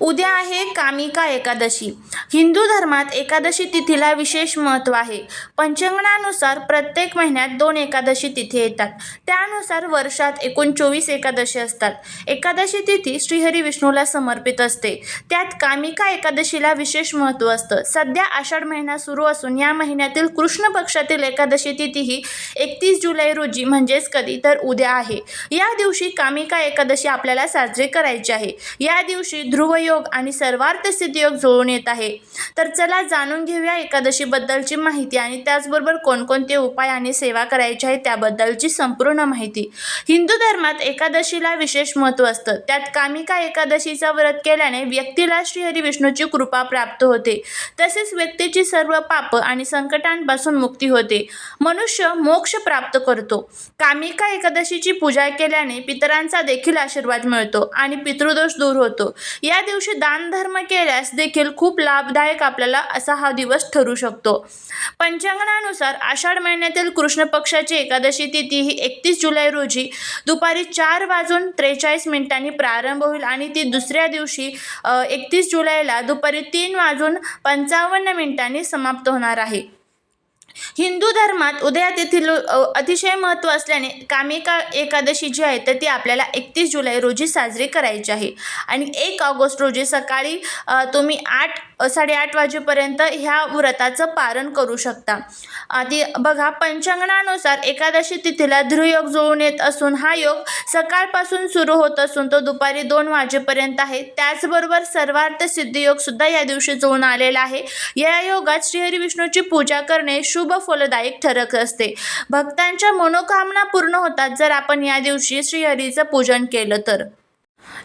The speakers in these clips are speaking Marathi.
उद्या आहे कामिका एकादशी. हिंदू धर्मात एकादशी तिथीला विशेष महत्त्व आहे. पंचांगणानुसार प्रत्येक महिन्यात दोन एकादशी तिथी येतात. त्यानुसार वर्षात एकूण चोवीस एकादशी असतात. एकादशी तिथी श्रीहरी विष्णूला समर्पित असते. त्यात कामिका एकादशीला विशेष महत्त्व असतं. सध्या आषाढ महिना सुरू असून या महिन्यातील कृष्ण पक्षातील एकादशी तिथी ही एकतीस जुलै रोजी म्हणजेच कधी तर उद्या आहे. या दिवशी कामिका एकादशी आपल्याला साजरी करायची आहे. या दिवशी ध्रुव ध्रुवयोग आणि सर्वार्थ सिद्धियोग जुळून येत आहे. तर चला जाणून घेऊया एकादशीबद्दलची माहिती आणि त्याचबरोबर कोणकोणते उपाय आणि सेवा करायची आहे त्याबद्दलची संपूर्ण माहिती. हिंदू धर्मात एकादशीला विशेष महत्त्व असतं. त्यात कामिका एकादशीचा व्रत केल्याने व्यक्तीला श्रीहरी विष्णूची कृपा प्राप्त होते. तसेच व्यक्तीची सर्व पाप आणि संकटांपासून मुक्ती होते. मनुष्य मोक्ष प्राप्त करतो. कामिका एकादशीची पूजा केल्याने पितरांचा देखील आशीर्वाद मिळतो आणि पितृदोष दूर होतो. या दिवशी दानधर्म केल्यास देखील खूप लाभदायक आपल्याला असा हा दिवस ठरू शकतो. पंचांगणानुसार आषाढ महिन्यातील कृष्ण पक्षाची एकादशी तिथी ही एकतीस जुलै रोजी दुपारी चार वाजून त्रेचाळीस मिनिटांनी प्रारंभ होईल आणि ती दुसऱ्या दिवशी एकतीस जुलैला दुपारी तीन वाजून पंचावन्न मिनिटांनी समाप्त होणार आहे. हिंदू धर्मात उदया तेथील अतिशय महत्त्व असल्याने कामिका एकादशी जी आहे तर ती आपल्याला एकतीस जुलै रोजी साजरी करायची आहे. आणि एक ऑगस्ट रोजी सकाळी तुम्ही आठ साडेआठ वाजेपर्यंत ह्या व्रताचं पारण करू शकता. आधी बघा पंचांगणानुसार एकादशी तिथीला ध्रुयोग जुळून येत असून हा योग सकाळपासून सुरू होत असून तो दुपारी दोन वाजेपर्यंत आहे. त्याचबरोबर सर्वार्थ सिद्धियोग सुद्धा या दिवशी जुळून आलेला आहे. या योगात श्रीहरी विष्णूची पूजा करणे शुभ फलदायक ठरत असते. भक्तांच्या मनोकामना पूर्ण होतात जर आपण या दिवशी श्रीहरीचं पूजन केलं तर.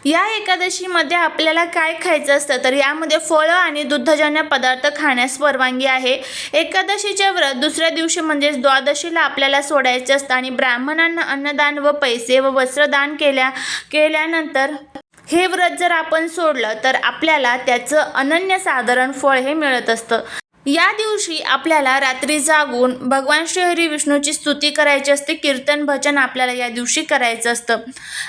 या एकादशीमध्ये आपल्याला काय खायचं असतं? तर यामध्ये फळं आणि दुग्धजन्य पदार्थ खाण्यास परवानगी आहे. एकादशीचे व्रत दुसऱ्या दिवशी म्हणजेच द्वादशीला आपल्याला सोडायचे असतं आणि ब्राह्मणांना अन्नदान व पैसे व वस्त्रदान केल्या केल्यानंतर हे व्रत जर आपण सोडलं तर आपल्याला त्याचं अनन्यसाधारण फळ हे मिळत असतं. या दिवशी आपल्याला रात्री जागून भगवान श्रीहरी विष्णूची स्तुती करायची असते कीर्तन भजन आपल्याला या दिवशी करायचं असतं.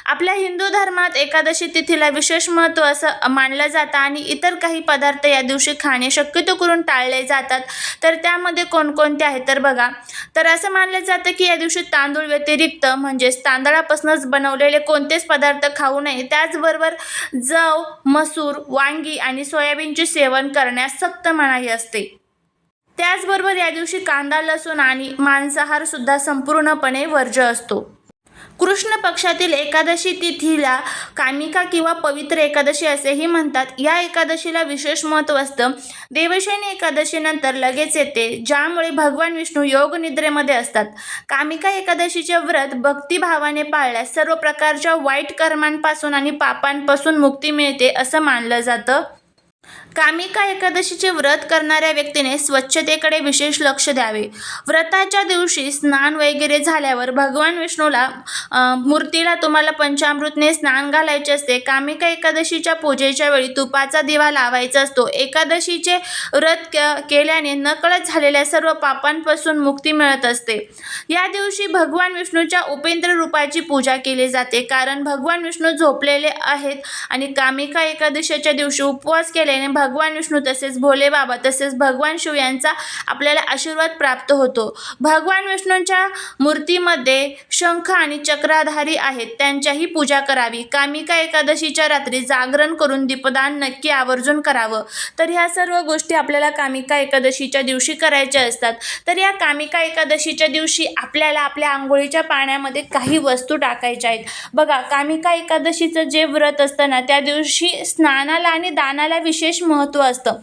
आपल्या हिंदू धर्मात एकादशी तिथीला विशेष महत्त्व असं मानलं जातं आणि इतर काही पदार्थ या दिवशी खाणे शक्यतो करून टाळले जातात. तर त्यामध्ये कोणकोणते आहेत तर बघा. तर असं मानलं जातं की या दिवशी तांदूळ व्यतिरिक्त म्हणजेच तांदळापासूनच बनवलेले कोणतेच पदार्थ खाऊ नये. त्याचबरोबर जव मसूर वांगी आणि सोयाबीनचे सेवन करण्यास सक्त मनाई असते. त्याचबरोबर या दिवशी कांदा लसूण आणि मांसाहार सुद्धा संपूर्णपणे वर्ज्य असतो. कृष्ण पक्षातील एकादशी तिथीला कामिका किंवा पवित्र एकादशी असेही म्हणतात. या एकादशीला विशेष महत्त्व असतं. देवशयनी एकादशीनंतर लगेच येते ज्यामुळे भगवान विष्णू योग निद्रेमध्ये असतात. कामिका एकादशीचे व्रत भक्तिभावाने पाळल्यास सर्व प्रकारच्या वाईट कर्मांपासून आणि पापांपासून मुक्ती मिळते असं मानलं जातं. कामिका एकादशीचे व्रत करणाऱ्या व्यक्तीने स्वच्छतेकडे विशेष लक्ष द्यावे. व्रताच्या दिवशी स्नान वगैरे झाल्यावर भगवान विष्णूला मूर्तीला तुम्हाला पंचामृतने स्नान घालायचे असते. कामिका एकादशीच्या पूजेच्या वेळी तुपाचा दिवा लावायचा असतो. एकादशीचे व्रत क केल्याने नकळत झालेल्या सर्व पापांपासून मुक्ती मिळत असते. या दिवशी भगवान विष्णूच्या उपेंद्र रूपाची पूजा केली जाते. कारण भगवान विष्णू झोपलेले आहेत आणि कामिका एकादशीच्या दिवशी उपवास केल्याने भगवान विष्णू तसेच भोले बाबा तसेच भगवान शिव यांचा आपल्याला आशीर्वाद प्राप्त होतो. भगवान विष्णूंच्या मूर्तीमध्ये शंख आणि चक्राधारी आहेत. त्यांच्याही पूजा करावी. कामिका एकादशीच्या रात्री जागरण करून दीपदान नक्की आवर्जून करावं. तर ह्या सर्व गोष्टी आपल्याला कामिका एकादशीच्या दिवशी करायच्या असतात. तर या कामिका एकादशीच्या दिवशी आपल्याला आपल्या आंघोळीच्या पाण्यामध्ये काही वस्तू टाकायच्या आहेत. बघा कामिका एकादशीचं जे व्रत असतं ना त्या दिवशी स्नानाला आणि दानाला विशेष महत्त्व असतं.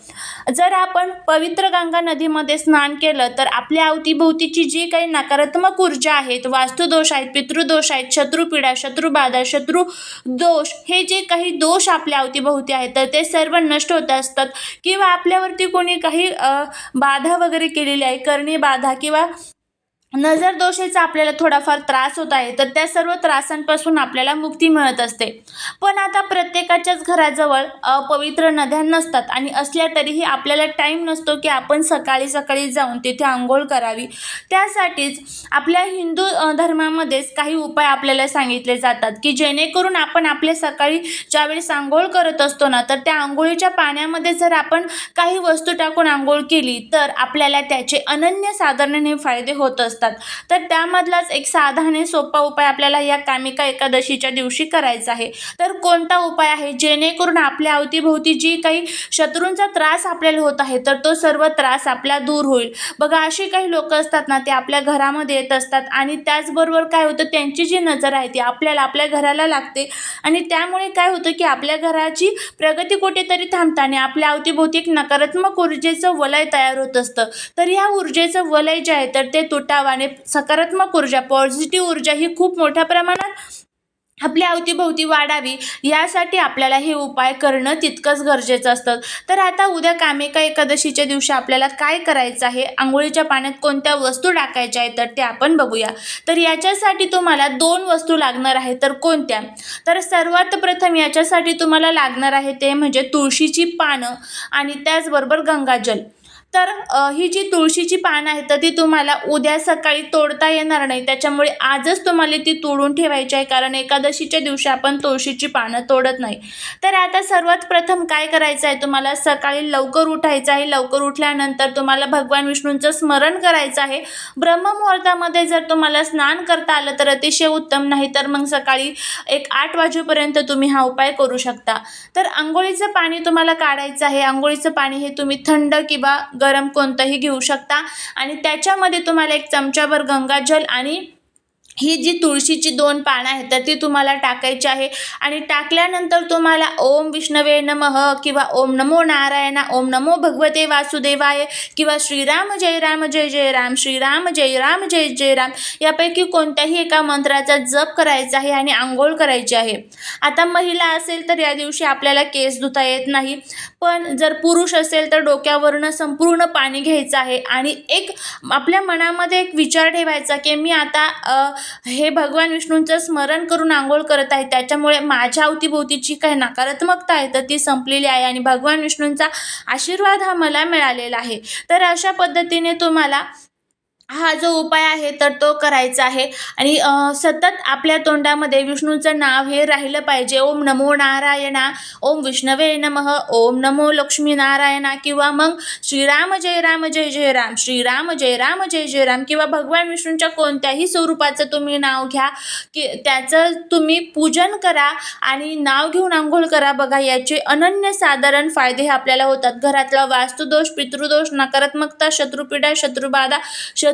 जर आपण पवित्र गंगा नदीमध्ये स्नान केलं तर आपल्या अवतीभोवतीची जी काही नकारात्मक ऊर्जा आहेत वास्तुदोष आहेत पितृदोष आहेत शत्रुपीडा शत्रुबाधा शत्रू दोष हे जे काही दोष आपल्या अवतीभोवती आहेत तर ते सर्व नष्ट होत असतात. किंवा आपल्यावरती कोणी काही बाधा वगैरे केलेली आहे करणी बाधा किंवा नजर दोषेचा आपल्याला थोडाफार त्रास होत आहे तर त्या सर्व त्रासांपासून आपल्याला मुक्ती मिळत असते. पण आता प्रत्येकाच्याच घराजवळ पवित्र नद्या नसतात आणि असल्या तरीही आपल्याला टाईम नसतो की आपण सकाळी सकाळी जाऊन तिथे आंघोळ करावी. त्यासाठीच आपल्या हिंदू धर्मामध्येच काही उपाय आपल्याला सांगितले जातात की जेणेकरून आपण आपले सकाळी ज्यावेळेस आंघोळ करत असतो ना तर त्या आंघोळीच्या पाण्यामध्ये जर आपण काही वस्तू टाकून आंघोळ केली तर आपल्याला त्याचे अनन्य साधारण फायदे होत असतात. तर त्यामधलाच एक साधा आणि सोपा उपाय आपल्याला या कामिका एकादशीच्या दिवशी करायचा आहे. तर कोणता उपाय आहे? जेणेकरून आपल्या अवतीभोवती जी काही शत्रूंचा त्रास आपल्याला होत आहे तर तो सर्व त्रास आपला दूर होईल. बघा अशी काही लोक असतात ना ते आपल्या घरामध्ये येत असतात आणि त्याचबरोबर काय होतं त्यांची जी नजर आहे ती आपल्याला आपल्या घराला लागते. आणि त्यामुळे काय होतं की आपल्या घराची प्रगती कुठेतरी थांबते आणि आपल्या अवतीभोवती एक नकारात्मक ऊर्जेचं वलय तयार होत असतं. तर ह्या ऊर्जेचं वलय जे आहे तर ते तुटावं तुटावाने सकारात्मक ऊर्जा पॉझिटिव्ह ऊर्जा ही खूप मोठ्या प्रमाणात आपल्या अवतीभोवती वाढावी यासाठी आपल्याला हे उपाय करणं तितकंच गरजेचं असतं. तर आता उद्या कामेका एकादशीच्या दिवशी आपल्याला काय करायचं आहे आंघोळीच्या पाण्यात कोणत्या वस्तू टाकायच्या आहेत तर ते आपण बघूया. तर याच्यासाठी तुम्हाला दोन वस्तू लागणार आहे तर कोणत्या? तर सर्वात प्रथम याच्यासाठी तुम्हाला लागणार आहे ते म्हणजे तुळशीची पानं आणि त्याचबरोबर गंगाजल. तर ही जी तुळशीची पानं आहेत तर ती तुम्हाला उद्या सकाळी तोडता येणार नाही. त्याच्यामुळे आजच तुम्हाला ती तोडून ठेवायची आहे कारण एकादशीच्या दिवशी आपण तुळशीची पानं तोडत नाही. तर आता सर्वात प्रथम काय करायचं आहे तुम्हाला? सकाळी लवकर उठायचं आहे. लवकर उठल्यानंतर तुम्हाला भगवान विष्णूंचं स्मरण करायचं आहे. ब्रह्ममुहूर्तामध्ये जर तुम्हाला स्नान करता आलं तर अतिशय उत्तम नाही तर मग सकाळी एक आठ वाजेपर्यंत तुम्ही हा उपाय करू शकता. तर आंघोळीचं पाणी तुम्हाला काढायचं आहे. आंघोळीचं पाणी हे तुम्ही थंड किंवा गरम कोणतंही घेऊ शकता. आणि त्याच्यामध्ये तुम्हाला एक चमचाभर गंगाजल आणि ही जी तुळशीची दोन पानं आहेत तर ती तुम्हाला टाकायची आहे. आणि टाकल्यानंतर तुम्हाला ओम विष्णवे नमः किंवा ओम नमो नारायणा ओम नमो भगवते वासुदेवाय किंवा श्रीराम जय राम जय जय राम श्रीराम जय राम जय जय राम यापैकी कोणत्याही एका मंत्राचा जप करायचा आहे आणि आंघोळ करायची आहे. आता महिला असेल तर या दिवशी आपल्याला केस धुता येत नाही. पण जर पुरुष असेल तर डोक्यावरनं संपूर्ण पाणी घ्यायचं आहे. आणि एक आपल्या मनामध्ये एक विचार ठेवायचा की मी आता हे भगवान विष्णूंचं स्मरण करून आंघोळ करत आहे त्याच्यामुळे माझ्या अवतीभोवतीची काही नकारात्मकता आहे तर ती संपलेली आहे आणि भगवान विष्णूंचा आशीर्वाद हा मला मिळालेला आहे. तर अशा पद्धतीने तुम्हाला हा जो उपाय आहे तर तो करायचा आहे. आणि सतत आपल्या तोंडामध्ये विष्णूचं नाव हे राहिलं पाहिजे. ओम नमो नारायणा ओम विष्णवे नमः ओम नमो लक्ष्मी नारायणा किंवा मग श्रीराम जय राम जय जय राम श्रीराम जय राम जय जय राम किंवा भगवान विष्णूंच्या कोणत्याही स्वरूपाचं तुम्ही नाव घ्या. की त्याचं तुम्ही पूजन करा आणि नाव घेऊन आंघोळ करा. बघा याचे अनन्य साधारण फायदे हे आपल्याला होतात. घरातला वास्तुदोष पितृदोष नकारात्मकता शत्रुपीडा शत्रुबाधा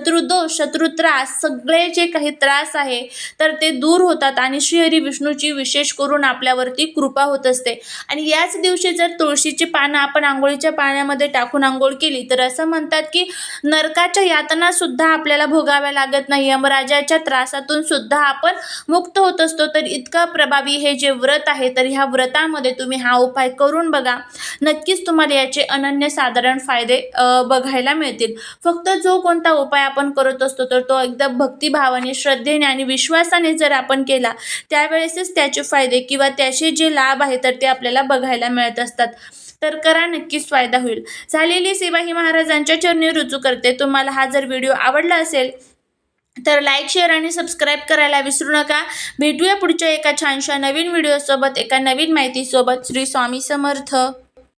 शत्रुदोष शत्रुत्रास सगळे जे काही त्रास आहे तर ते दूर होतात आणि श्रीहरी विष्णूची विशेष करून आपल्यावरती कृपा होत असते. आणि याच दिवशी जर तुळशीची पानं आपण आंघोळीच्या पाण्यामध्ये टाकून आंघोळ केली तर असं म्हणतात की नरकाच्या यातना सुद्धा आपल्याला भोगाव्या लागत नाही. यमराजाच्या त्रासातून सुद्धा आपण मुक्त होत असतो. तर इतका प्रभावी हे जे व्रत आहे तर ह्या व्रतामध्ये तुम्ही हा उपाय करून बघा. नक्कीच तुम्हाला याचे अनन्य साधारण फायदे बघायला मिळतील. फक्त जो कोणता उपाय आपण करत असतो तर तो एकदम भक्तिभावाने श्रद्धेने आणि विश्वासाने जर आपण केला त्यावेळेसच त्याचे फायदे किंवा त्याचे जे लाभ आहे तर ते आपल्याला बघायला मिळत असतात. तर करा नक्कीच फायदा होईल. झालेली सेवा ही महाराजांच्या चरणी रुजू करते. तुम्हाला हा जर व्हिडिओ आवडला असेल तर लाईक शेअर आणि सबस्क्राईब करायला विसरू नका. भेटूया पुढच्या एका छानशा नवीन व्हिडिओसोबत एका नवीन माहितीसोबत. श्री स्वामी समर्थ.